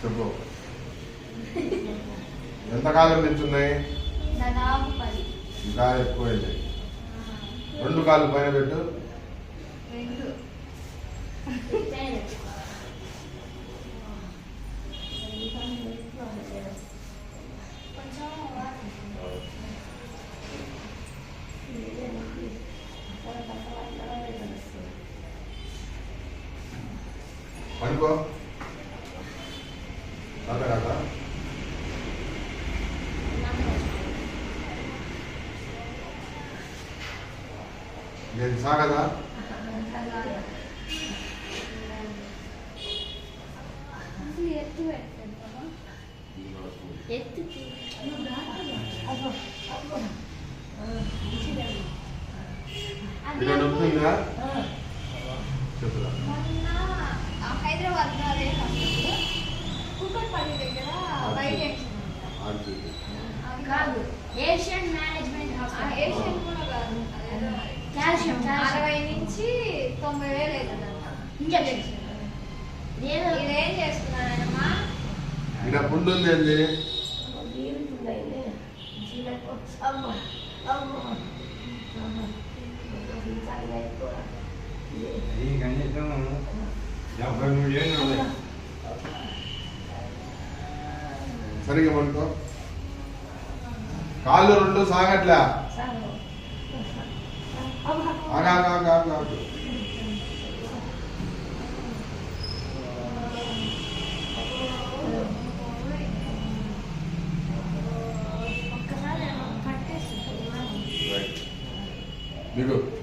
చెప్పు. ఎంతకాలం నిల్చున్నాయి? ఇంకా ఎక్కువైంది. రెండు కాళ్ళు పైన పెట్టు. రెండు కొంచెం పడుకో తాత కాక నేను సాగదా ఎత్తు పెట్టాను ఎత్తు ఇక్కడ నొప్పిందా చెప్పురా. మొన్న హైదరాబాద్లో అదే హాస్పిటల్ కుక్కట్పల్లి దగ్గర బయట. కాదు. ఏషియన్ మేనేజ్మెంట్ ఏషియన్ కూడా కాదు. కాల్షియం అరవై నుంచి తొంభై వేలు అవుతుందంట. ఇంజక్షన్ ఇక్కడ పుండు ఉంది ఏంది ఈ కనీసం డెబ్బై మూడు ఏళ్ళు ఉన్నాయి సరిగా పడుకో. కాళ్ళు రెండు సాగట్లే. ఆగా ఆగా ఆగా. 그리고